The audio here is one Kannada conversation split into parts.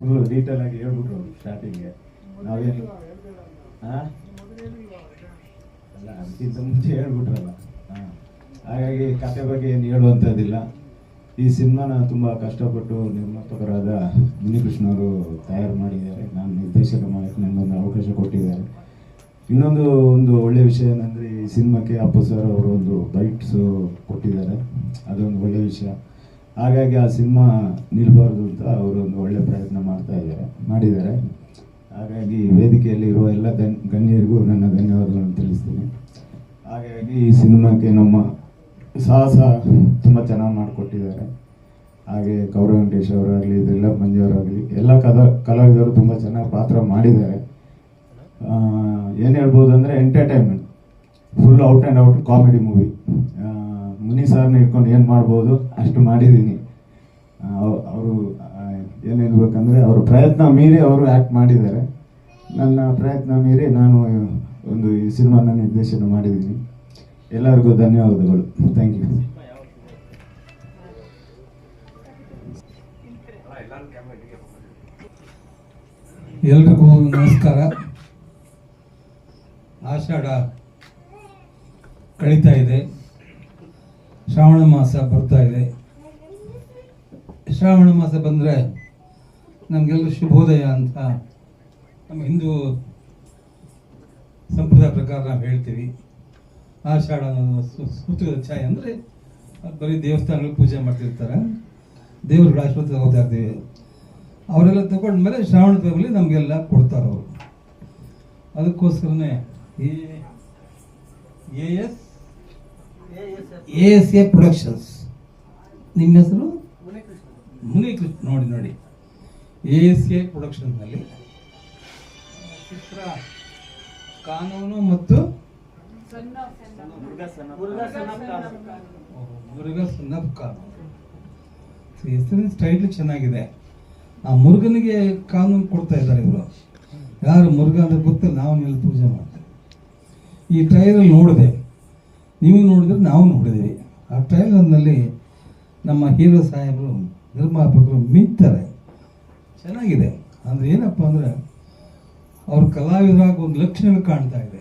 ಫುಲ್ ಡೀಟೇಲ್ ಆಗಿ ಹೇಳ್ಬಿಟ್ರು ಸ್ಟಾರ್ಟಿಂಗ್ಗೆ ನಾವೇನು ಹಾಂ ಅಲ್ಲ ಅದಕ್ಕಿಂತ ಮುಂಚೆ ಹೇಳ್ಬಿಟ್ರಲ್ಲ. ಹಾಂ. ಹಾಗಾಗಿ ಕತೆ ಬಗ್ಗೆ ಏನು ಹೇಳುವಂಥದ್ದಿಲ್ಲ ಈ ಸಿನಿಮಾನ ತುಂಬ ಕಷ್ಟಪಟ್ಟು ನಿರ್ಮಾಪಕರಾದ ಮುನಿಕೃಷ್ಣ ಅವರು ತಯಾರು ಮಾಡಿದ್ದಾರೆ. ನಾನು ನಿರ್ದೇಶಕ ಮಾಡೋಕ್ಕೆ ನನಗೊಂದು ಅವಕಾಶ ಕೊಟ್ಟಿದ್ದಾರೆ. ಇನ್ನೊಂದು ಒಂದು ಒಳ್ಳೆ ವಿಷಯ ಏನಂದರೆ ಈ ಸಿನಿಮಾಕ್ಕೆ ಅಪ್ಪು ಸರ್ ಅವರು ಒಂದು ಬೈಟ್ಸು ಕೊಟ್ಟಿದ್ದಾರೆ. ಅದೊಂದು ಒಳ್ಳೆ ವಿಷಯ. ಹಾಗಾಗಿ ಆ ಸಿನಿಮಾ ನಿಲ್ಬಾರ್ದು ಅಂತ ಅವರು ಒಂದು ಒಳ್ಳೆ ಪ್ರಯತ್ನ ಮಾಡ್ತಾ ಇದ್ದಾರೆ, ಮಾಡಿದ್ದಾರೆ. ಹಾಗಾಗಿ ವೇದಿಕೆಯಲ್ಲಿ ಇರುವ ಎಲ್ಲ ಧನ್, ಗಣ್ಯರಿಗೂ ನನ್ನ ಧನ್ಯವಾದಗಳನ್ನು ತಿಳಿಸ್ತೀನಿ. ಹಾಗಾಗಿ ಈ ಸಿನಿಮಾಕ್ಕೆ ನಮ್ಮ ಸಾಹಸ ತುಂಬ ಚೆನ್ನಾಗಿ ಮಾಡಿಕೊಟ್ಟಿದ್ದಾರೆ. ಹಾಗೆ ಗೌರವ ವೆಂಕಟೇಶ್ ಅವರಾಗಲಿ ದ್ರಿಲ್ಲ ಮಂಜು ಅವರಾಗಲಿ, ಎಲ್ಲ ಕದ, ಕಲಾವಿದರು ತುಂಬ ಚೆನ್ನಾಗಿ ಪಾತ್ರ ಮಾಡಿದ್ದಾರೆ. ಏನು ಹೇಳ್ಬೋದು ಅಂದರೆ entertainment full out and out comedy movie ಮುನಿ ಸಾರನ್ನ ಇಟ್ಕೊಂಡು ಏನು ಮಾಡ್ಬೋದು? ಅಷ್ಟು ಮಾಡಿದ್ದೀನಿ ಅವರು ಏನು ಹೇಳ್ಬೇಕಂದ್ರೆ ಅವರು ಪ್ರಯತ್ನ ಮೀರಿ ಅವರು ಆ್ಯಕ್ಟ್ ಮಾಡಿದ್ದಾರೆ. ನನ್ನ ಪ್ರಯತ್ನ ಮೀರಿ ನಾನು ಒಂದು ಈ ಸಿನಿಮಾನ ನಿರ್ದೇಶನ ಮಾಡಿದ್ದೀನಿ ಎಲ್ಲರಿಗೂ ಧನ್ಯವಾದಗಳು. ಥ್ಯಾಂಕ್ ಯು ಎಲ್ರಿಗೂ ನಮಸ್ಕಾರ. ಆಷಾಢ ಕಳೀತಾ ಇದೆ. ಶ್ರಾವಣ ಮಾಸ ಬರ್ತಾ ಇದೆ. ಶ್ರಾವಣ ಮಾಸ ಬಂದರೆ ನಮಗೆಲ್ಲರೂ ಶುಭೋದಯ ಅಂತ ನಮ್ಮ ಹಿಂದೂ ಸಂಪ್ರದಾಯ ಪ್ರಕಾರ ನಾವು ಹೇಳ್ತೀವಿ. ಆಷಾಢ ಸೂತ್ರದ ಛಾಯೆ ಅಂದರೆ ಬರೀ ದೇವಸ್ಥಾನಗಳು ಪೂಜೆ ಮಾಡ್ತಿರ್ತಾರೆ. ದೇವರುಗಳ ಆಶೀರ್ವಾದ ತಗೋತಾ ಇರ್ತೀವಿ. ಅವರೆಲ್ಲ ತಗೊಂಡ್ಮೇಲೆ ಶ್ರಾವಣ ತಿಂಗಳಲ್ಲಿ ನಮಗೆಲ್ಲ ಕೊಡ್ತಾರೆ ಅವರು. ಅದಕ್ಕೋಸ್ಕರನೇ A, S A S A productions ನಿಮ್ಮ ಹೆಸರು? ಮುನಿಕೃಷ್ಣ. ನೋಡಿ ನೋಡಿ. ಎ ಎಸ್ ಎ ಪ್ರೊಡಕ್ಷನ್ನಲ್ಲಿ ಚಿತ್ರ, ಕಾನೂನು ಮತ್ತು ಮುರುಘ ಕಾನೂನು. ಹೆಸರಿನ ಸ್ಟೈಲ್ ಚೆನ್ನಾಗಿದೆ. ಆ ಮುರುಗನಿಗೆ ಕಾನೂನು ಕೊಡ್ತಾ ಇದ್ದಾರೆ ಇವರು. ಯಾರು ಮುರುಘ ಅಂದ್ರೆ ಗೊತ್ತಿಲ್ಲ, ನಾವು ಪೂಜೆ ಮಾಡ್ತೇವೆ. ಈ ಟ್ರೈಲರ್ ನೋಡಿದೆ ನೀವು ನೋಡಿದ್ರೆ ನಾವು ನೋಡಿದ್ದೀವಿ. ಆ ಟ್ರೈಲರ್ನಲ್ಲಿ ನಮ್ಮ ಹೀರೋ ಸಾಹೇಬರು, ನಿರ್ಮಾಪಕರು ಮಿಂತಾರೆ ಚೆನ್ನಾಗಿದೆ. ಅಂದರೆ ಏನಪ್ಪ ಅಂದರೆ, ಅವ್ರ ಕಲಾವಿದರಾಗ ಒಂದು ಲಕ್ಷಣಗಳು ಕಾಣ್ತಾ ಇದೆ.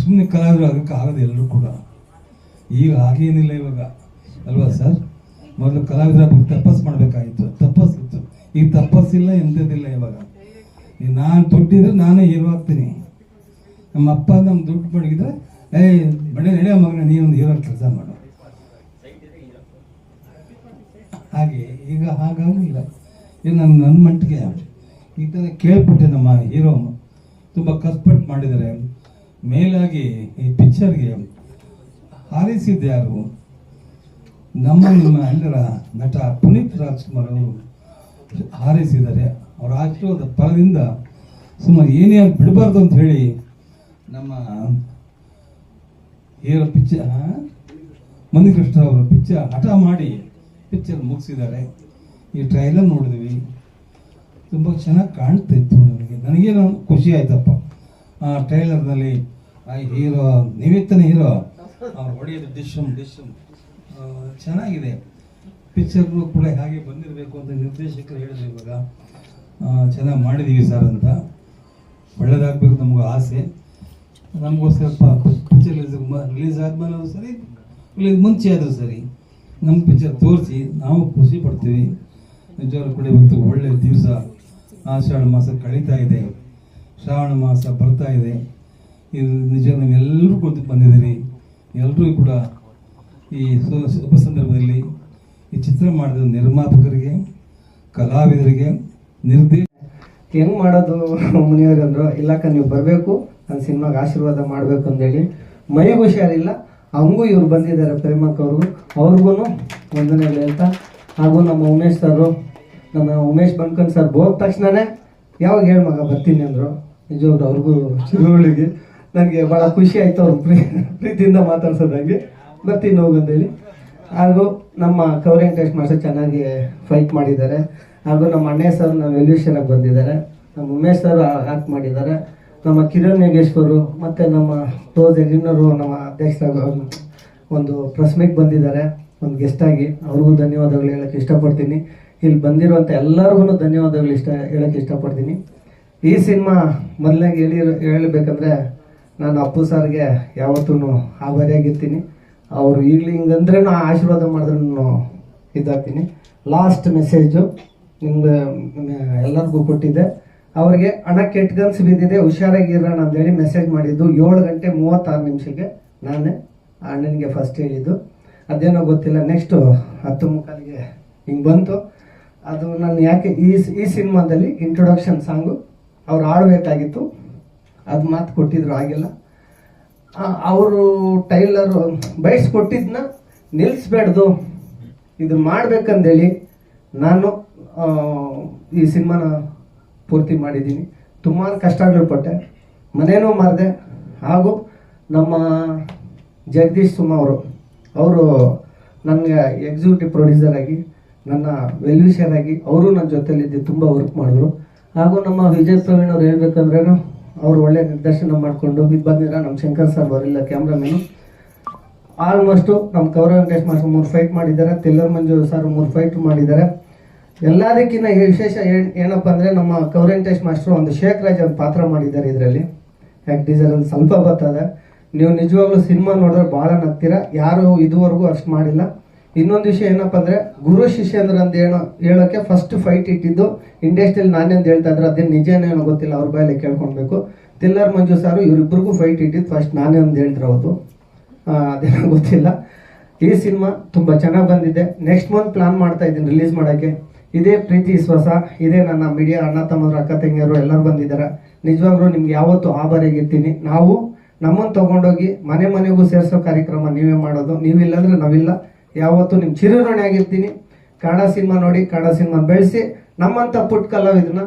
ಸುಮ್ಮನೆ ಕಲಾವಿದರು ಆಗಕ್ಕೆ ಆಗದೆ ಎಲ್ಲರೂ ಕೂಡ. ಈಗ ಆಗೇನಿಲ್ಲ ಇವಾಗ. ಅಲ್ವಾ ಸರ್? ಮೊದಲು ಕಲಾವಿದರ ಬಗ್ಗೆ ತಪಸ್ ಮಾಡಬೇಕಾಗಿತ್ತು. ತಪಸ್ಸಿತ್ತು. ಈಗ ತಪಸ್ಸಿಲ್ಲ, ಎಂಥದ್ದಿಲ್ಲ ಇವಾಗ. ನಾನು ದುಡ್ಡಿದ್ರೆ ನಾನೇ ಹೀರೋ ಆಗ್ತೀನಿ. ನಮ್ಮ ಅಪ್ಪ ನಮ್ಮ ದುಡ್ಡು ಮಡಗಿದ್ರೆ ಏಯ್ ಬಡೆ ನಡೆಯೋ ಮಗನ ನೀನೊಂದು ಹೀರೋ ಕೆಲಸ ಮಾಡು. ಹಾಗೆ, ಈಗ ಹಾಗಾಗಿಲ್ಲ ಇದು ನನ್ನ ನನ್ನ ಮಟ್ಟಿಗೆ ಈ ಥರ ಕೇಳ್ಬಿಟ್ಟೆ ನಮ್ಮ ಹೀರೋ ತುಂಬ ಕಷ್ಟಪಟ್ಟು ಮಾಡಿದ್ದಾರೆ. ಮೇಲಾಗಿ ಈ ಪಿಕ್ಚರ್ಗೆ ಹಾರೈಸಿದ್ದು ಯಾರು? ನಮ್ಮ, ನಿಮ್ಮ ಎಲ್ಲರ ನಟ ಪುನೀತ್ ರಾಜ್ಕುಮಾರ್ ಅವರು ಹಾರೈಸಿದ್ದಾರೆ. ಅವರ ಆಶೀರ್ವಾದ ಫಲದಿಂದ ಸುಮಾರು ಏನೇ ಬಿಡಬಾರ್ದು ಅಂತ ಹೇಳಿ ನಮ್ಮ ಹೀರೋ ಪಿಚ್ಚ ಮಣಿಕೃಷ್ಣ ಅವರ ಪಿಚ್ಚ ಹಠ ಮಾಡಿ ಪಿಚ್ಚರ್ ಮುಗಿಸಿದ್ದಾರೆ. ಈ ಟ್ರೈಲರ್ ನೋಡಿದ್ವಿ. ತುಂಬ ಚೆನ್ನಾಗಿ ಕಾಣ್ತಾ ಇತ್ತು ನನಗೆ. ನನಗೇನು ಖುಷಿ ಆಯ್ತಪ್ಪ. ಆ ಟ್ರೈಲರ್ನಲ್ಲಿ ಆ ಹೀರೋ ನಿಮಿತ್ತನ ಹೀರೋ ಅವ್ರು ಹೊಡೆಯೋದು ಡಿಶಮ್ ಡಿಶಮ್. ಚೆನ್ನಾಗಿದೆ. ಪಿಕ್ಚರ್ಗಳು ಕೂಡ ಹಾಗೆ ಬಂದಿರಬೇಕು ಅಂತ ನಿರ್ದೇಶಕರು ಹೇಳಿದ್ರು ಇವಾಗ. ಚೆನ್ನಾಗಿ ಮಾಡಿದ್ದೀವಿ ಸರ್ ಅಂತ. ಒಳ್ಳೇದಾಗಬೇಕು ನಮಗೂ ಆಸೆ. ನಮಗೂ ಸ್ವಲ್ಪ ಪಿಕ್ಚರ್ ರಿಲೀಸ್ ಆದ್ಮೇಲೆ ಸರಿ ರಿಲೀಸ್ ಮುಂಚೆ ಆದರೂ ಸರಿ ನಮ್ಮ ಪಿಕ್ಚರ್ ತೋರಿಸಿ, ನಾವು ಖುಷಿ ಪಡ್ತೀವಿ. ನಿಜವಾಗ್ಲೂ ಕೂಡ ಇವತ್ತು ಒಳ್ಳೆಯ ದಿವಸ, ಆಷಾಢ ಮಾಸ ಕಳೀತಾ ಇದೆ. ಶ್ರಾವಣ ಮಾಸ ಬರ್ತಾ ಇದೆ. ಇದು ನಿಜ ನೀವೆಲ್ಲರೂ ಕೂತು ಬಂದಿದ್ದೀರಿ. ಎಲ್ಲರೂ ಕೂಡ ಈ ಶುಭ ಸಂದರ್ಭದಲ್ಲಿ ಈ ಚಿತ್ರ ಮಾಡಿದ ನಿರ್ಮಾಪಕರಿಗೆ, ಕಲಾವಿದರಿಗೆ ನಿರ್ದೇಶ ಹೆಂಗೆ ಮಾಡೋದು, ಮುನಿಯವ್ರು ಅಂದ್ರು, ಇಲ್ಲಕ್ಕ ನೀವು ಬರಬೇಕು. ನನ್ನ ಸಿನಿಮಾಗೆ ಆಶೀರ್ವಾದ ಮಾಡಬೇಕು ಅಂತೇಳಿ ಮನೆಗೆ ಹುಷಾರಿಲ್ಲ. ಹಂಗೂ ಇವ್ರು ಬಂದಿದ್ದಾರೆ ಪ್ರೇಮಕ್ ಅವ್ರಿಗೂ ಅವ್ರಿಗೂ ಇಲ್ಲ ಹೇಳ್ತಾ, ಹಾಗೂ ನಮ್ಮ ಉಮೇಶ್ ಸರು ನಮ್ಮ ಉಮೇಶ್ ಬಂಕನ್ ಸರ್ ಹೋದ ತಕ್ಷಣನೇ ಯಾವಾಗ ಹೇಳಿ ಮಗ ಬರ್ತೀನಿ ಅಂದರು. ನಿಜವ್ರು ಅವ್ರಿಗೂ ಚಿರುವಳಿಗೆ ನನಗೆ ಭಾಳ ಖುಷಿ ಆಯ್ತು ಅವ್ರ ಪ್ರೀ, ಪ್ರೀತಿಯಿಂದ ಮಾತಾಡ್ಸೋದಂಗೆ. ಬರ್ತೀನಿ ಹೋಗಂತೇಳಿ ಹಾಗೂ ನಮ್ಮ ಕವರಿಂಗ್ ಟೆಸ್ಟ್ ಮಾಸ್ಟರ್ ಚೆನ್ನಾಗಿ ಫೈಟ್ ಮಾಡಿದ್ದಾರೆ. ಹಾಗೂ ನಮ್ಮ ಅಣ್ಣ ಸರ್, ನಮ್ಮ ಎಲ್ಯೂಷನಾಗಿ ಬಂದಿದ್ದಾರೆ. ನಮ್ಮ ಉಮೇಶ್ ಸರ್ ಆಕ್ಟ್ ಮಾಡಿದ್ದಾರೆ. ನಮ್ಮ ಕಿರಣ್ ಯೋಗೇಶ್ವರು ಮತ್ತು ನಮ್ಮ ಕ್ಲೋಸ್ ಎಂಜಿನಿಯರು ನಮ್ಮ ಅಧ್ಯಕ್ಷರಾಗ ಒಂದು ಪ್ರೆಸ್ ಮೀಟ್ ಬಂದಿದ್ದಾರೆ, ಒಂದು ಗೆಸ್ಟ್ ಆಗಿ. ಅವ್ರಿಗೂ ಧನ್ಯವಾದಗಳು ಹೇಳಕ್ಕೆ ಇಷ್ಟಪಡ್ತೀನಿ. ಇಲ್ಲಿ ಬಂದಿರುವಂಥ ಎಲ್ಲರಿಗೂ ಧನ್ಯವಾದಗಳು ಇಷ್ಟ ಹೇಳಕ್ಕೆ ಇಷ್ಟಪಡ್ತೀನಿ. ಈ ಸಿನಿಮಾ ಮೊದಲಾಗಿ ಹೇಳಿ ಹೇಳಬೇಕಂದ್ರೆ ನಾನು ಅಪ್ಪು ಸರ್ಗೆ ಯಾವತ್ತೂ ಆಭಾರಿಯಾಗಿರ್ತೀನಿ. ಅವರು ಈಗಲೂ ಹಿಂಗಂದ್ರೆ ನಾ ಆಶೀರ್ವಾದ ಮಾಡಿದ್ರೂ ಇದಾಗ್ತೀನಿ. ಲಾಸ್ಟ್ ಮೆಸೇಜು ನಿಮ್ಗೆ ಎಲ್ಲರಿಗೂ ಕೊಟ್ಟಿದ್ದೆ. ಅವ್ರಿಗೆ ಹಣ ಕೆಟ್ಗನ್ಸ್ ಬಿದ್ದಿದೆ ಹುಷಾರಾಗಿರೋಣ ಅಂತೇಳಿ ಮೆಸೇಜ್ ಮಾಡಿದ್ದು. ಏಳು ಗಂಟೆ ಮೂವತ್ತಾರು ನಿಮಿಷಕ್ಕೆ ನಾನೇ ಅಣ್ಣನಿಗೆ ಫಸ್ಟ್ ಹೇಳಿದ್ದು. ಅದೇನೋ ಗೊತ್ತಿಲ್ಲ ನೆಕ್ಸ್ಟು ಹತ್ತು ಮುಕ್ಕಾಲಿಗೆ ಹಿಂಗೆ ಬಂತು. ಅದು ನಾನು ಯಾಕೆ ಈ ಈ ಸಿನಿಮಾದಲ್ಲಿ ಇಂಟ್ರೊಡಕ್ಷನ್ ಸಾಂಗು ಅವ್ರು ಆಡಬೇಕಾಗಿತ್ತು ಅದು ಮಾತು ಕೊಟ್ಟಿದ್ರು ಆಗಿಲ್ಲ ಅವರು ಟೈಲರು ಬಯಸ್ಕೊಟ್ಟಿದ್ನ ನಿಲ್ಲಿಸ್ಬೇಡ್ದು ಇದು ಮಾಡ್ಬೇಕಂದೇಳಿ ನಾನು ಈ ಸಿನಿಮಾನ ಪೂರ್ತಿ ಮಾಡಿದ್ದೀನಿ. ತುಂಬ ಕಷ್ಟಗಳು ಪಟ್ಟೆ ಮನೇನೂ ಮಾರಿದೆ ಹಾಗೂ ನಮ್ಮ ಜಗದೀಶ್ ಸುಮ ಅವರು ಅವರು ನನಗೆ ಎಕ್ಸಿಕ್ಯೂಟಿವ್ ಪ್ರೊಡ್ಯೂಸರ್ ಆಗಿ, ನನ್ನ ವೆಲ್ವಿಷರ್ ಆಗಿ ಅವರು ನನ್ನ ಜೊತೆಲಿದ್ದು ತುಂಬ ವರ್ಕ್ ಮಾಡಿದ್ರು. ಹಾಗೂ ನಮ್ಮ ವಿಜಯ್ ಪ್ರವೀಣ್ ಅವ್ರು ಹೇಳ್ಬೇಕಂದ್ರೆ ಅವರು ಒಳ್ಳೆ ನಿರ್ದೇಶನ ಮಾಡಿಕೊಂಡು, ಇದು ಬಂದಿರ ನಮ್ಮ ಶಂಕರ್ ಸರ್ ಬರಲಿಲ್ಲ ಕ್ಯಾಮ್ರಾಮೇನು ಆಲ್ಮೋಸ್ಟು ನಮ್ಮ ಕೌರವ್ ವೆಂಕಟೇಶ್ ಮಾಸ್ಟರ್ ಮೂರು ಫೈಟ್ ಮಾಡಿದ್ದಾರೆ. ತಿಲ್ಲರ್ ಮಂಜು ಸರ್ ಮೂರು ಫೈಟ್ ಮಾಡಿದ್ದಾರೆ. ಎಲ್ಲದಕ್ಕಿಂತ ವಿಶೇಷ ಏನ್- ಏನಪ್ಪ ಅಂದರೆ ನಮ್ಮ ಕೌರವ ವೆಂಕಟೇಶ್ ಮಾಸ್ಟರ್ ಒಂದು ಶೇಖ್ ರಾಜ್ ಒಂದು ಪಾತ್ರ ಮಾಡಿದ್ದಾರೆ ಇದರಲ್ಲಿ. ಯಾಕೆ ಟೀಸರಲ್ಲಿ ಸ್ವಲ್ಪ ಬರ್ತದೆ ನೀವು ನಿಜವಾಗ್ಲೂ ಸಿನಿಮಾ ನೋಡಿದ್ರೆ ಭಾಳ ನಗ್ತೀರಾ? ಯಾರು ಇದುವರೆಗೂ ಅಷ್ಟು ಮಾಡಿಲ್ಲ. ಇನ್ನೊಂದು ವಿಷಯ ಏನಪ್ಪ ಅಂದರೆ ಗುರು ಶಿಷ್ಯಂದ್ರ ಅಂತ ಏನೋ ಹೇಳೋಕ್ಕೆ ಫಸ್ಟ್ ಫೈಟ್ ಇಟ್ಟಿದ್ದು ಇಂಡಸ್ಟ್ರಿಯಲ್ಲಿ ನಾನೇ ಅಂತ ಹೇಳ್ತಾ ಇದ್ರೆ. ಅದೇನು ನಿಜನೇನೋ ಗೊತ್ತಿಲ್ಲ, ಅವ್ರ ಬಾಯಲ್ಲಿ ಕೇಳ್ಕೊಳ್ಬೇಕು ತಿಲ್ಲರ್ ಮಂಜು ಸಾರು ಇವರಿಬ್ಬರಿಗೂ ಫೈಟ್ ಇಟ್ಟಿದ್ದು ಫಸ್ಟ್ ನಾನೇ ಅಂತ ಹೇಳ್ತಾರೆ ಅವತ್ತು ಅದೇನೋ ಗೊತ್ತಿಲ್ಲ. ಈ ಸಿನಿಮಾ ತುಂಬ ಚೆನ್ನಾಗಿ ಬಂದಿದೆ. ನೆಕ್ಸ್ಟ್ ಮಂತ್ ಪ್ಲಾನ್ ಮಾಡ್ತಾ ಇದ್ದೀನಿ ರಿಲೀಸ್ ಮಾಡೋಕ್ಕೆ. ಇದೇ ಪ್ರೀತಿ ವಿಶ್ವಾಸ ಇದೇ ನನ್ನ ಮೀಡಿಯಾ ಅಣ್ಣ ತಮ್ಮದ್ರು ಅಕ್ಕ ತಂಗಿಯರು ಎಲ್ಲರೂ ಬಂದಿದ್ದಾರೆ. ನಿಜವಾಗ್ಲೂ ನಿಮ್ಗೆ ಯಾವತ್ತೂ ಆಭಾರಿಯಾಗಿರ್ತೀನಿ ನಾವು ನಮ್ಮನ್ನು ತಗೊಂಡೋಗಿ ಮನೆ ಮನೆಗೂ ಸೇರಿಸೋ ಕಾರ್ಯಕ್ರಮ ನೀವೇ ಮಾಡೋದು. ನೀವಿಲ್ಲಾಂದ್ರೆ ನಾವಿಲ್ಲ. ಯಾವತ್ತೂ ನಿಮ್ಮ ಚಿರಋಣಿ ಆಗಿರ್ತೀನಿ. ಕನ್ನಡ ಸಿನಿಮಾ ನೋಡಿ ಕನ್ನಡ ಸಿನಿಮಾ ಬೆಳೆಸಿ ನಮ್ಮಂಥ ಪುಟ್ ಕಲಾವಿದನ್ನ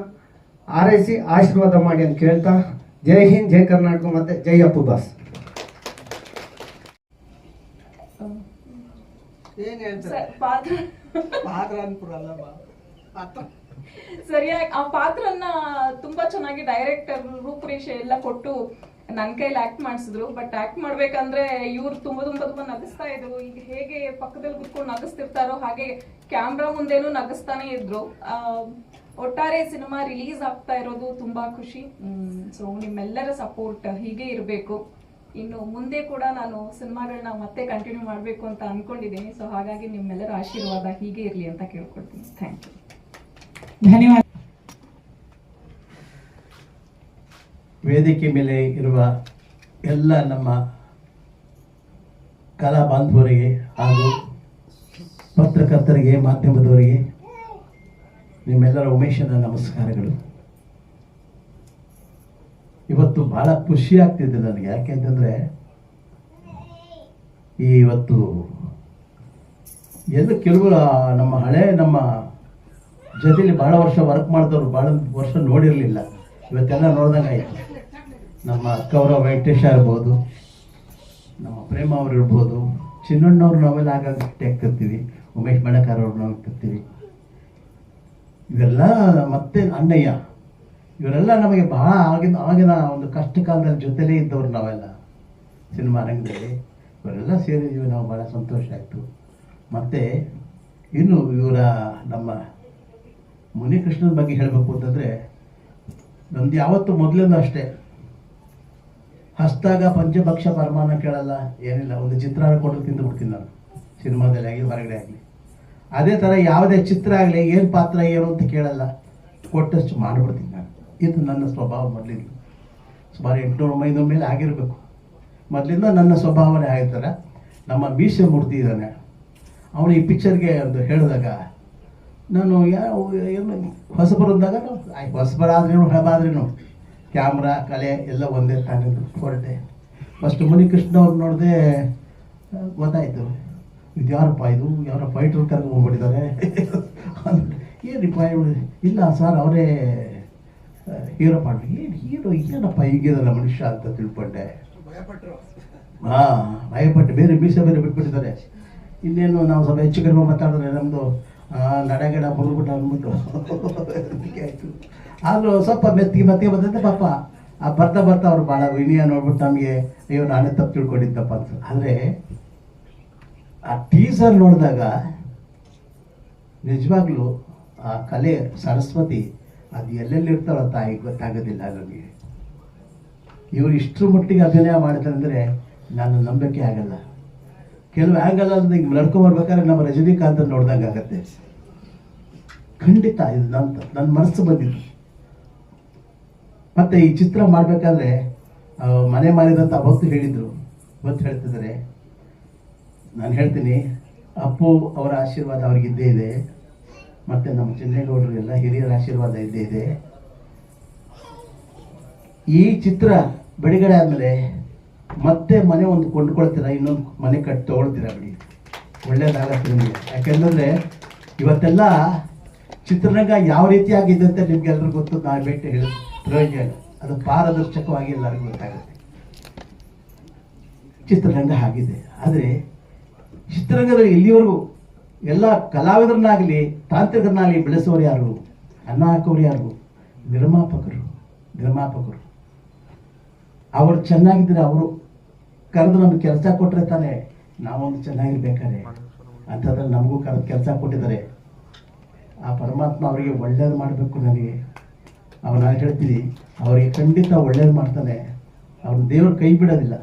ಆರೈಸಿ ಆಶೀರ್ವಾದ ಮಾಡಿ ಅಂತ ಕೇಳ್ತಾ ಜೈ ಹಿಂದ್ ಜೈ ಕರ್ನಾಟಕ ಮತ್ತೆ ಜೈ ಅಪ್ಪು ಬಾಸ್. ಏನ್ ಹೇಳ್ತಾರೆ? ಪಾತ್ರ ಪಾತ್ರ ಅನ್ಪುರಲ್ಲ ಪಾತ್ರ. ಸರಿಯಾಗಿ ಆ ಪಾತ್ರನ ತುಂಬಾ ಚೆನ್ನಾಗಿ ಡೈರೆಕ್ಟರ್ ರೂಪರೇಷೆ ಎಲ್ಲ ಕೊಟ್ಟು ನನ್ನ ಕೈಲಿ ಆಕ್ಟ್ ಮಾಡಿಸಿದ್ರು. ಬಟ್ ಆಕ್ಟ್ ಮಾಡ್ಬೇಕಂದ್ರೆ ಇವ್ರು ತುಂಬಾ ತುಂಬಾ ತುಂಬಾ ನಗಿಸ್ತಾ ಇದ್ರು. ಈಗ ಹೇಗೆ ಪಕ್ಕದಲ್ಲಿ ಕುತ್ಕೊಂಡು ನಗಿಸ್ತಿರ್ತಾರೋ ಹಾಗೆ ಕ್ಯಾಮ್ರಾ ಮುಂದೆನೂ ನಗಿಸ್ತಾನೆ ಇದ್ರು. ಒಟ್ಟಾರೆ ಸಿನಿಮಾ ರಿಲೀಸ್ ಆಗ್ತಾ ಇರೋದು ತುಂಬಾ ಖುಷಿ. ಸೊ ನಿಮ್ಮೆಲ್ಲರ ಸಪೋರ್ಟ್ ಹೀಗೆ ಇರಬೇಕು. ಇನ್ನು ಮುಂದೆ ಕೂಡ ನಾನು ಸಿನಿಮಾಗಳನ್ನ ಮತ್ತೆ ಕಂಟಿನ್ಯೂ ಮಾಡಬೇಕು ಅಂತ ಅನ್ಕೊಂಡಿದ್ದೀನಿ. ಸೊ ಹಾಗಾಗಿ ನಿಮ್ಮೆಲ್ಲರ ಆಶೀರ್ವಾದ ಹೀಗೆ ಇರಲಿ ಅಂತ ಕೇಳ್ಕೊಡ್ತೀನಿ ಥ್ಯಾಂಕ್ ಯು ಧನ್ಯವಾದ. ವೇದಿಕೆ ಮೇಲೆ ಇರುವ ಎಲ್ಲ ನಮ್ಮ ಕಲಾ ಬಾಂಧವರಿಗೆ ಹಾಗೂ ಪತ್ರಕರ್ತರಿಗೆ, ಮಾಧ್ಯಮದವರಿಗೆ ನಿಮ್ಮೆಲ್ಲರ ಉಮೇಶನ ನಮಸ್ಕಾರಗಳು. ಇವತ್ತು ಬಹಳ ಖುಷಿ ಆಗ್ತಿದೆ ನನಗೆ. ಯಾಕೆಂತಂದರೆ ಈ ಇವತ್ತು ಎಲ್ಲ ಕೆಲವು ನಮ್ಮ ಹಳೆ ನಮ್ಮ ಜೊತೆಲಿ ಭಾಳ ವರ್ಷ ವರ್ಕ್ ಮಾಡಿದವರು ಭಾಳ ವರ್ಷ ನೋಡಿರಲಿಲ್ಲ. ಇವತ್ತೆಲ್ಲ ನೋಡ್ದಂಗೆ ಆಯಿತು ನಮ್ಮ ಕೌರವ್ ವೆಂಕಟೇಶ ಇರ್ಬೋದು, ನಮ್ಮ ಪ್ರೇಮ ಅವ್ರು ಇರ್ಬೋದು, ಚಿನ್ನಣ್ಣವ್ರು ನಾವೆಲ್ಲ ಆಗಾಗ ಭೇಟಿ ಉಮೇಶ್ ಉಮೇಶ್ ಅವ್ರು ನಾವು ಆಗ್ತಿರ್ತೀವಿ ಇವೆಲ್ಲ ಮತ್ತೆ ಅಣ್ಣಯ್ಯ. ಇವರೆಲ್ಲ ನಮಗೆ ಬಹಳ ಆಗಿನ ಆಗಿನ ಒಂದು ಕಷ್ಟ ಕಾಲದಲ್ಲಿ ಜೊತೆಲೇ ಇದ್ದವ್ರು ನಾವೆಲ್ಲ. ಸಿನಿಮಾ ರಂಗದಲ್ಲಿ ಇವರೆಲ್ಲ ಸೇರಿದ್ದೀವಿ, ನಾವು ಭಾಳ ಸಂತೋಷ ಆಯಿತು. ಮತ್ತು ಇನ್ನು ಇವರ ನಮ್ಮ ಮುನಿಕೃಷ್ಣನ ಬಗ್ಗೆ ಹೇಳಬೇಕು ಅಂತಂದರೆ, ನಂದು ಯಾವತ್ತು ಮೊದಲಿಂದ ಅಷ್ಟೇ. ಹಸ್ತಾಗ ಪಂಚಭಕ್ಷ ಪರಮಾನ ಕೇಳಲ್ಲ, ಏನಿಲ್ಲ, ಒಂದು ಚಿತ್ರಾನ್ನ ಕೊಟ್ಟು ತಿಂದು ಬಿಡ್ತೀನಿ ನಾನು. ಸಿನಿಮಾದಲ್ಲಿ ಆಗಲಿ ಹೊರಗಡೆ ಆಗಲಿ ಅದೇ ಥರ ಯಾವುದೇ ಚಿತ್ರ ಆಗಲಿ, ಏನು ಪಾತ್ರ, ಏನು ಅಂತ ಕೇಳಲ್ಲ. ಕೊಟ್ಟಷ್ಟು ಮಾಡಿಬಿಡ್ತೀನಿ ನಾನು. ಇದು ನನ್ನ ಸ್ವಭಾವ ಮೊದಲಿಂದ. ಸುಮಾರು ಎಂಟುನೂರು, ಒಂಬೈನೂರ ಮೇಲೆ ಆಗಿರಬೇಕು. ಮೊದಲಿಂದ ನನ್ನ ಸ್ವಭಾವನೇ ಆಗಿರ್ತಾರೆ. ನಮ್ಮ ಮೀಸೆ ಮೂರ್ತಿ ಇದ್ದಾನೆ. ಅವನು ಈ ಪಿಕ್ಚರ್ಗೆ ಒಂದು ಹೇಳಿದಾಗ ನಾನು ಯಾವ ಏನು ಹೊಸಬರು ಅಂದಾಗ ಆಯ್ತು ಹೊಸಬರಾದ್ರೇನು ನೋಡಿ ಕ್ಯಾಮ್ರಾ ಕಲೆ ಎಲ್ಲ ಒಂದೇ ತಾನೇ ಹೊರಟೆ ಫಸ್ಟ್ ಮುನಿಕೃಷ್ಣ ಅವ್ರು ನೋಡಿದೆ ಗೊತ್ತಾಯಿತು. ಇದು ಯಾರಪ್ಪ ಇದು? ಯಾರ ಫೈಟರ್ ಕರ್ಕೊಂಡು ಹೋಗ್ಬಿಟ್ಟಿದ್ದಾರೆ. ಏನಪ್ಪ? ಇಲ್ಲ ಸರ್ ಅವರೇ ಹೀರೋ ಪಾಡ್ರಿ. ಏನು ಹೀರೋ ಏನಪ್ಪ ಹೀಗಿದಲ್ಲ ಮನುಷ್ಯ ಅಂತ ತಿಳ್ಕೊಂಡೆ. ಹಾಂ ಭಯಪಟ್ಟು ಬೇರೆ ಮೀಸೆ ಬೇರೆ ಬಿಟ್ಬಿಟ್ಟಿದ್ದಾರೆ. ಇನ್ನೇನು ನಾವು ಸ್ವಲ್ಪ ಹೆಚ್ಚು ಕಡಿಮೆ ಮಾತಾಡಿದ್ರೆ ನಮ್ಮದು ನಡೆಗಡ ಬರ್ಬಿಟ್ಟು ಅಂದ್ಬಿಟ್ಟು ಆಯಿತು. ಆದರೂ ಸ್ವಲ್ಪ ಮೆತ್ತಿಗೆ ಮತ್ತೆ ಬಂದಂತೆ ಪಾಪ. ಆ ಬರ್ತಾ ಬರ್ತಾ ಅವ್ರು ಭಾಳ ವಿನಯ ನೋಡ್ಬಿಟ್ಟು ನಮಗೆ, ಅಯ್ಯೋ, ನಾನೇ ತಪ್ಪು ತಿಳ್ಕೊಂಡಿದ್ದಪ್ಪ ಅಂತ. ಆದರೆ, ಆ ಟೀಸರ್ ನೋಡಿದಾಗ ನಿಜವಾಗ್ಲೂ ಆ ಕಲೆ ಸರಸ್ವತಿ ಅದು ಎಲ್ಲೆಲ್ಲಿ ಇರ್ತಾಳೋ ತಾಯಿ ಗೊತ್ತಾಗೋದಿಲ್ಲ ನನಗೆ ಇವರು ಇಷ್ಟರ ಮಟ್ಟಿಗೆ ಅಭಿನಯ ಮಾಡಿದ್ರೆ ನಾನು ನಂಬಿಕೆ ಆಗಲ್ಲ. ಕೆಲವು ಆ್ಯಂಗಲ್ ಅಲ್ಲಿ ಹಿಂಗೆ ನಡ್ಕೊಂಬರ್ಬೇಕಾದ್ರೆ ನಮ್ಮ ರಜನಿಕಾಂತ್ ನೋಡ್ದಂಗೆ ಆಗತ್ತೆ. ಖಂಡಿತ ಇದು ನನ್ನ ನನ್ನ ಮನಸ್ಸು ಬಂದಿದ್ದು. ಮತ್ತೆ ಈ ಚಿತ್ರ ಮಾಡಬೇಕಾದ್ರೆ ಮನೆ ಮಾಡಿದಂತ ಭಕ್ತು ಹೇಳಿದ್ರು. ಇವತ್ತು ಹೇಳ್ತಿದ್ದಾರೆ, ನಾನು ಹೇಳ್ತೀನಿ, ಅಪ್ಪು ಅವರ ಆಶೀರ್ವಾದ ಅವ್ರಿಗಿದ್ದೇ ಇದೆ. ಮತ್ತೆ ನಮ್ಮ ಚಿನ್ನೇಗೌಡರು ಎಲ್ಲ ಹಿರಿಯರ ಆಶೀರ್ವಾದ ಇದ್ದೇ ಇದೆ. ಈ ಚಿತ್ರ ಬಿಡುಗಡೆ ಆದಮೇಲೆ ಮತ್ತೆ ಮನೆ ಒಂದು ಕೊಂಡ್ಕೊಳ್ತೀರಾ, ಇನ್ನೊಂದು ಮನೆ ಕಟ್ಟಿ ತಗೊಳ್ತೀರಾ ಬಿಡಿ. ಒಳ್ಳೇದಾಗತ್ತೆ ನಿಮಗೆ. ಯಾಕೆಂದರೆ ಇವತ್ತೆಲ್ಲ ಚಿತ್ರರಂಗ ಯಾವ ರೀತಿ ಆಗಿದೆ ಅಂತ ನಿಮ್ಗೆಲ್ಲರೂ ಗೊತ್ತು ನಾವು ಭೇಟಿ ಹೇಳಿ ಪ್ರಯೋಜನ ಅದು ಪಾರದರ್ಶಕವಾಗಿ ಎಲ್ಲರಿಗೂ ಗೊತ್ತಾಗುತ್ತೆ. ಚಿತ್ರರಂಗ ಆಗಿದೆ. ಆದರೆ ಚಿತ್ರರಂಗದಲ್ಲಿ ಇಲ್ಲಿವರೆಗೂ ಎಲ್ಲ ಕಲಾವಿದರನ್ನಾಗಲಿ, ತಾಂತ್ರಿಕರನ್ನಾಗಲಿ ಬೆಳೆಸೋರು ಯಾರು? ಅನ್ನ ಹಾಕೋರು ಯಾರು? ನಿರ್ಮಾಪಕರು ನಿರ್ಮಾಪಕರು. ಅವರು ಚೆನ್ನಾಗಿದ್ದರೆ ಅವರು ಕರೆದು ನಮ್ಗೆ ಕೆಲಸ ಕೊಟ್ಟರೆ ತಾನೇ ನಾವೊಂದು ಚೆನ್ನಾಗಿರ್ಬೇಕಾದ್ರೆ. ಅಂಥದ್ರಲ್ಲಿ ನಮಗೂ ಕರೆದು ಕೆಲಸ ಕೊಟ್ಟಿದ್ದಾರೆ. ಆ ಪರಮಾತ್ಮ ಅವರಿಗೆ ಒಳ್ಳೇದು ಮಾಡಬೇಕು ನನಗೆ. ಅವ ನಾನು ಹೇಳ್ತೀನಿ, ಅವರಿಗೆ ಖಂಡಿತ ಒಳ್ಳೇದು ಮಾಡ್ತಾನೆ. ಅವ್ರು ದೇವ್ರ ಕೈ ಬಿಡೋದಿಲ್ಲ.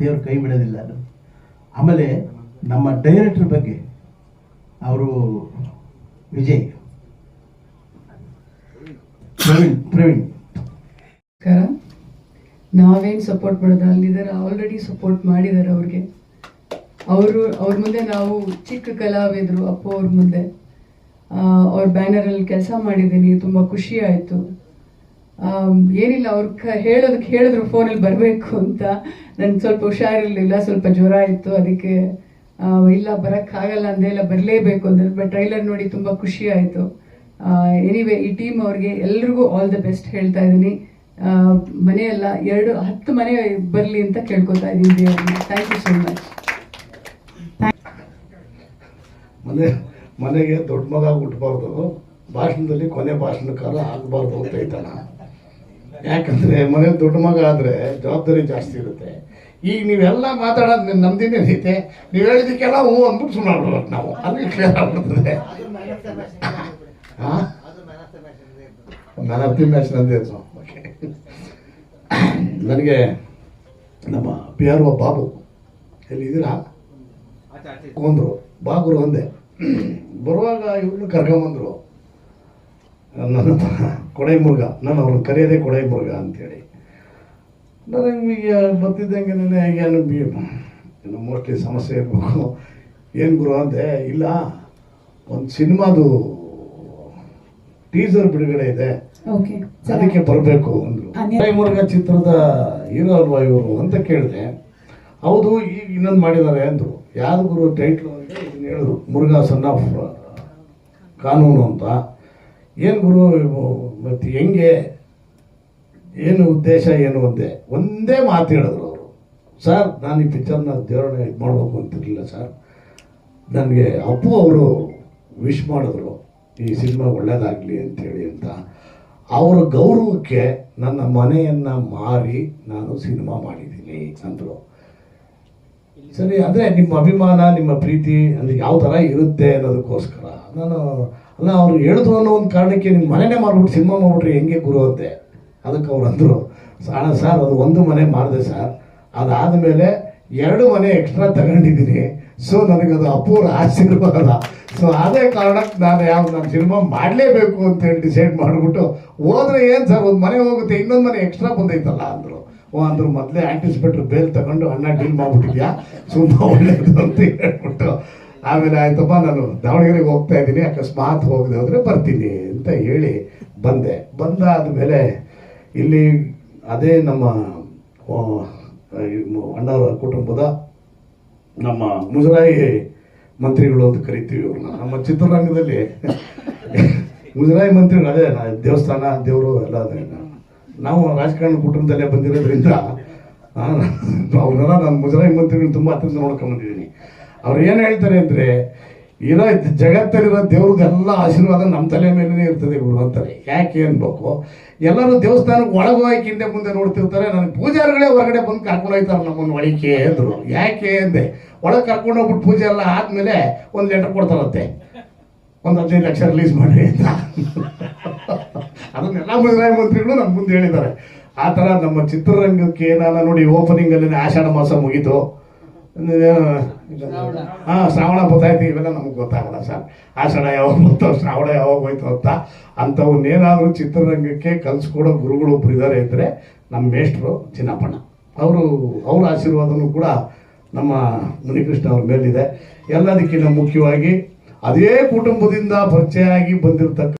ದೇವ್ರ ಕೈ ಬಿಡೋದಿಲ್ಲ ಅದು. ಆಮೇಲೆ ನಮ್ಮ ಡೈರೆಕ್ಟ್ರ್ ಬಗ್ಗೆ ಅವರು ವಿಜಯ್. ಪ್ರವೀಣ್ ಪ್ರವೀಣ್. ನಾವೇನು ಸಪೋರ್ಟ್ ಮಾಡೋದು? ಅಲ್ಲಿದ್ದಾರೆ ಆಲ್ರೆಡಿ ಸಪೋರ್ಟ್ ಮಾಡಿದ್ದಾರೆ ಅವ್ರಿಗೆ. ಅವರು, ಅವ್ರ ಮುಂದೆ ನಾವು ಚಿಕ್ಕ ಕಲಾವಿದರು, ಅಪ್ಪ ಅವ್ರ ಮುಂದೆ. ಅವ್ರ ಬ್ಯಾನರಲ್ಲಿ ಕೆಲಸ ಮಾಡಿದ್ದೀನಿ, ತುಂಬ ಖುಷಿ ಆಯಿತು. ಏನಿಲ್ಲ, ಅವ್ರ ಕ ಹೇಳೋದಕ್ಕೆ ಹೇಳಿದ್ರು ಫೋನಲ್ಲಿ ಬರಬೇಕು ಅಂತ. ನನ್ಗೆ ಸ್ವಲ್ಪ ಹುಷಾರಿರಲಿಲ್ಲ, ಸ್ವಲ್ಪ ಜ್ವರ ಇತ್ತು, ಅದಕ್ಕೆ ಇಲ್ಲ, ಬರೋಕ್ಕಾಗಲ್ಲ ಅಂದೆ ಇಲ್ಲ, ಬರಲೇಬೇಕು ಅಂದ್ರೆ. ಬಟ್ ಟ್ರೈಲರ್ ನೋಡಿ ತುಂಬ ಖುಷಿ ಆಯಿತು. ಎನಿವೆ ಈ ಟೀಮ್ ಅವ್ರಿಗೆ ಎಲ್ರಿಗೂ ಆಲ್ ದ ಬೆಸ್ಟ್ ಹೇಳ್ತಾ ಇದ್ದೀನಿ. ಮನೆಯೆಲ್ಲ ಎರಡು ಹತ್ತು ಮನೆ ಬರಲಿ ಅಂತ ಕೇಳ್ಕೊತಾ ಇದ್ದೀನಿ ದೇವರನ್ನ. ಥ್ಯಾಂಕ್ ಯು ಸೋ ಮಚ್ ಮನೆ ಮನೆಗೆ ದೊಡ್ಡ ಮಗ ಹುಟ್ಟಬಾರ್ದು ಭಾಷಣದಲ್ಲಿ ಕೊನೆ ಭಾಷಣಕಾರ ಆಗಬಾರ್ದು ಅಂತ ಐತಣ ಯಾಕಂದರೆ ಮನೆ ದೊಡ್ಡ ಮಗ ಆದರೆ ಜವಾಬ್ದಾರಿ ಜಾಸ್ತಿ ಇರುತ್ತೆ. ಈಗ ನೀವೆಲ್ಲ ಮಾತಾಡೋದು ನಮ್ದೇನೇನೈತೆ ನೀವು ಹೇಳಿದಕ್ಕೆಲ್ಲ ಹ್ಞೂ ಅಂದ್ಬಿಟ್ಟು ಸುಮ್ಮನೆ ಮಾಡ್ಬೇಕು ನಾವು. ಅಲ್ಲಿ ಕ್ಲಿಯರ್ ಆಗ್ಬಿಡ್ತದೆ ಮ್ಯಾನ್ ಆಫ್ ದಿ ಮ್ಯಾಚ್ ನಂದೇ ನನಗೆ ನಮ್ಮ ಪಿ ಆರ್ ಒ ಬಾಬು ಎಲ್ಲಿದ್ದೀರಾ? ಬಾ ಬಾಗುರು ಅಂದೆ. ಬರುವಾಗ ಇವ್ರನ್ನ ಕರ್ಕೊಂಬಂದರು. ನನ್ನ ಕೊಡೈ ಮುರುಗ ನಾನು ಅವ್ರನ್ನ ಕರೆಯೋದೇ ಕೊಡೈ ಮುರುಗ ಅಂತೇಳಿ ನನಗೆ ಬರ್ತಿದ್ದಂಗೆ ಏನು ಬಿ ಏನು ಮೋಸ್ಟ್ಲಿ ಸಮಸ್ಯೆ ಇರಬೇಕು. ಏನು ಗುರು ಅಂದೆ, ಇಲ್ಲ, ಒಂದು ಸಿನಿಮಾದು ಟೀಸರ್ ಬಿಡುಗಡೆ ಇದೆ. ಅದಕ್ಕೆ ಬರಬೇಕು ಅಂದ್ರು. ಕೊಡೈ ಮುರುಗ ಚಿತ್ರದ ಹೀರೋ ಅಲ್ವಾ ಇವರು ಅಂತ ಕೇಳಿದೆ. ಹೌದು ಈಗ ಇನ್ನೊಂದು ಮಾಡಿದ್ದಾರೆ ಅಂದರು. ಯಾರು ಗುರು ಟೈಟ್ಲು ಅಂತ ಇದನ್ನ ಹೇಳಿದ್ರು. ಮುರುಘಾ ಸನ್ ಆಫ್ ಕಾನೂನು ಅಂತ. ಏನು ಗುರು ಮತ್ತು ಹೆಂಗೆ? ಏನು ಉದ್ದೇಶ ಏನು ಒಂದೇ? ಒಂದೇ ಮಾತು ಹೇಳಿದ್ರು ಅವರು. ಸರ್ ನಾನು ಈ ಪಿಕ್ಚರ್ನ ದೇವರನ್ನ ಇದು ಮಾಡಬೇಕು ಅಂತಿರಲಿಲ್ಲ ಸರ್. ನನಗೆ ಅಪ್ಪು ಅವರು ವಿಶ್ ಮಾಡಿದ್ರು. ಈ ಸಿನಿಮಾ ಒಳ್ಳೇದಾಗಲಿ ಅಂತೇಳಿ ಅಂತ. ಅವರ ಗೌರವಕ್ಕೆ ನನ್ನ ಮನೆಯನ್ನು ಮಾರಿ ನಾನು ಸಿನಿಮಾ ಮಾಡಿದ್ದೀನಿ ಅಂದರು ಸರಿ, ಅಂದರೆ ನಿಮ್ಮ ಅಭಿಮಾನ, ನಿಮ್ಮ ಪ್ರೀತಿ ಅಂದರೆ ಯಾವ ಥರ ಇರುತ್ತೆ ಅನ್ನೋದಕ್ಕೋಸ್ಕರ. ನಾನು, ಅಲ್ಲ, ಅವ್ರು ಹೇಳಿದ್ರು ಅನ್ನೋ ಒಂದು ಕಾರಣಕ್ಕೆ ನಿಮ್ಮ ಮನೆಯೇ ಮಾಡಿಬಿಟ್ಟು ಸಿನಿಮಾ ಮಾಡಿಬಿಟ್ರೆ ಹೆಂಗೆ ಗುರು ಅಂತೆ? ಅದಕ್ಕೆ ಅವ್ರು ಅಂದರು. ಅಣ್ಣ, ಸರ್, ಅದು ಒಂದು ಮನೆ ಮಾಡಿದೆ, ಸರ್. ಅದಾದ ಮೇಲೆ ಎರಡು ಮನೆ ಎಕ್ಸ್ಟ್ರಾ ತಗೊಂಡಿದ್ದೀನಿ. ಸೊ ನನಗದು ಅಪೂರ್ವ ಆಶೀರ್ವಾದ. ಸೊ ಅದೇ ಕಾರಣಕ್ಕೆ ನಾನು ಯಾವ ನಾನು ಸಿನಿಮಾ ಮಾಡಲೇಬೇಕು ಅಂತೇಳಿ ಡಿಸೈಡ್ ಮಾಡಿಬಿಟ್ಟು ಹೋದ್ರೆ ಏನು ಸರ್ ಒಂದು ಮನೆ ಹೋಗುತ್ತೆ, ಇನ್ನೊಂದು ಮನೆ ಎಕ್ಸ್ಟ್ರಾ ಬಂದೈತಲ್ಲ ಅಂದರು. ಓ, ಅಂದರು ಮೊದಲೇ ಆಂಟಿಸಿಪೇಟ್ರ್ ಬೇಲ್ ತಗೊಂಡು ಅಣ್ಣ ಡೀಲ್ ಮಾಡಿಬಿಟ್ಟಿದ್ಯಾ? ತುಂಬ ಒಳ್ಳೇದು ಅಂತ ಹೇಳ್ಬಿಟ್ಟು ಆಮೇಲೆ ಆಯ್ತಪ್ಪ, ನಾನು ದಾವಣಗೆರೆಗೆ ಹೋಗ್ತಾ ಇದ್ದೀನಿ, ಅಕಸ್ಮಾತ್ ಹೋಗದೆ ಹೋದರೆ ಬರ್ತೀನಿ ಅಂತ ಹೇಳಿ ಬಂದೆ. ಬಂದಾದ ಮೇಲೆ ಇಲ್ಲಿ ಅದೇ ನಮ್ಮ ಅಣ್ಣವರ ಕುಟುಂಬದ ನಮ್ಮ ಮುಜರಾಯಿ ಮಂತ್ರಿಗಳು ಅಂತ ಕರಿತೀವಿ ಇವ್ರನ್ನ ನಮ್ಮ ಚಿತ್ರರಂಗದಲ್ಲಿ ಮುಜರಾಯಿ ಮಂತ್ರಿಗಳು ಅದೇ ದೇವಸ್ಥಾನ, ದೇವರು ಎಲ್ಲ ಅದೇ. ನಾವು ರಾಜಕಾರಣ ಕುಟುಂಬದಲ್ಲೇ ಬಂದಿರೋದ್ರಿಂದ ಅವ್ರನ್ನೆಲ್ಲ ನಾನು ಮುಜರಾಯಿ ಮಂತ್ರಿಗಳು ತುಂಬ ಹತ್ತಿರ ನೋಡ್ಕೊಂಬಂದಿದ್ದೀನಿ ಅವ್ರು ಏನು ಹೇಳ್ತಾರೆ ಅಂದರೆ ಇರೋ ಜಗತ್ತಲ್ಲಿರೋ ದೇವ್ರದ್ದೆಲ್ಲ ಆಶೀರ್ವಾದ ನಮ್ಮ ತಲೆ ಮೇಲೇ ಇರ್ತದೆ ಗುರು ಅಂತಾರೆ. ಯಾಕೆ ಅನ್ಬೇಕು? ಎಲ್ಲರೂ ದೇವಸ್ಥಾನಕ್ಕೆ ಒಳಗೆ ಹೋಗಿ ಹಿಂದೆ ಮುಂದೆ ನೋಡ್ತಿರ್ತಾರೆ. ನನ್ನ ಪೂಜಾರಿಗಳೇ ಹೊರಗಡೆ ಬಂದು ಕರ್ಕೊಂಡು ಹೋಗ್ತಾರೆ ನಮ್ಮನ್ನು ಒಳಕ್ಕೆ ಅಂದರು. ಯಾಕೆ ಅಂದೆ? ಒಳಗೆ ಕರ್ಕೊಂಡು ಹೋಗ್ಬಿಟ್ಟು ಪೂಜೆ ಎಲ್ಲ ಆದಮೇಲೆ ಒಂದು ಲೆಟರ್ ಕೊಡ್ತಾರಂತೆ. ಒಂದು ಹದಿನೈದು ಲಕ್ಷ ರಿಲೀಸ್ ಮಾಡಿರಿ ಅಂತ. ಅದನ್ನೆಲ್ಲ ಮುಜರಾಯ ಮಂತ್ರಿಗಳು ನಮ್ಮ ಮುಂದೆ ಹೇಳಿದ್ದಾರೆ. ಆ ಥರ ನಮ್ಮ ಚಿತ್ರರಂಗಕ್ಕೆ ನಾನು ನೋಡಿ ಓಪನಿಂಗಲ್ಲಿ ಆಷಾಢ ಮಾಸ ಮುಗೀತು. ಹಾಂ ಶ್ರಾವಣ ಗೊತ್ತಾಯ್ತು ಇವೆಲ್ಲ ನಮ್ಗೆ ಗೊತ್ತಾಗಲ್ಲ ಸರ್. ಆಷಾಢ ಯಾವಾಗ ಬಂತು ಶ್ರಾವಣ ಯಾವಾಗ ಹೋಯ್ತು ಅಂತ. ಅಂಥವನ್ನೇನಾದರೂ ಚಿತ್ರರಂಗಕ್ಕೆ ಕಲಿಸ್ಕೊಡೋ ಗುರುಗಳೊಬ್ರು ಇದ್ದಾರೆ ಅಂದರೆ ನಮ್ಮ ಮೇಷ್ಟ್ರು ಚಿನ್ನಪ್ಪಣ್ಣ. ಅವರು ಅವ್ರ ಆಶೀರ್ವಾದನೂ ಕೂಡ ನಮ್ಮ ಮುನಿಕೃಷ್ಣ ಅವ್ರ ಮೇಲಿದೆ. ಎಲ್ಲದಕ್ಕಿಂತ ಮುಖ್ಯವಾಗಿ ಅದೇ ಕುಟುಂಬದಿಂದ ಪರಿಚಯ ಆಗಿ ಬಂದಿರತಕ್ಕ